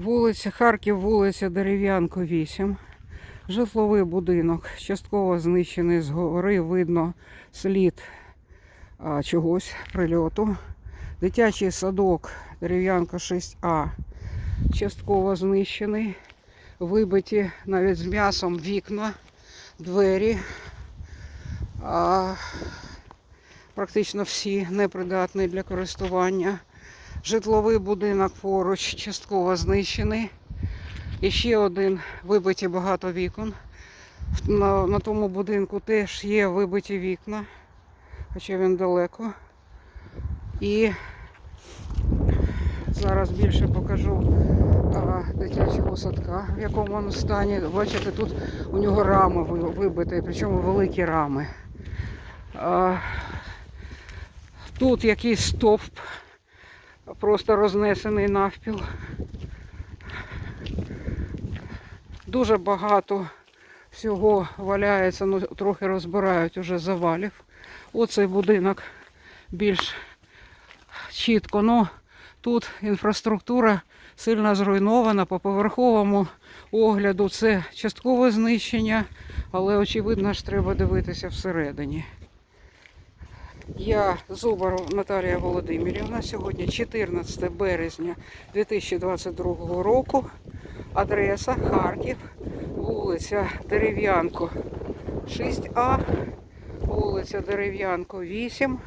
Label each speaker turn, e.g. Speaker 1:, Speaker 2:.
Speaker 1: Вулиця Харків, вулиця Дерев'янко, 8. Житловий будинок. Частково знищений згори. Видно слід а, чогось прильоту. Дитячий садок Дерев'янко 6А. Частково знищений. Вибиті навіть з м'ясом вікна, двері. А, практично всі непридатні для користування. Житловий будинок поруч частково знищений. І ще один вибиті багато вікон. На, на тому будинку теж є вибиті вікна, хоча він далеко. І зараз більше покажу а, дитячого садка, в якому він стані. Бачите, тут у нього рами вибиті, причому великі рами. А, тут якийсь стовп просто рознесений навпіл. Дуже багато всього валяється, ну трохи розбирають уже завалів. Оцей будинок більш чітко. Ну, тут інфраструктура сильно зруйнована по поверховому огляду. Це часткове знищення, але очевидно ж треба дивитися всередині. Я Зубаров Наталія Володимирівна. Сьогодні 14 березня 2022 року. Адреса Харків, вулиця Дерев'янко 6А, вулиця Дерев'янко 8.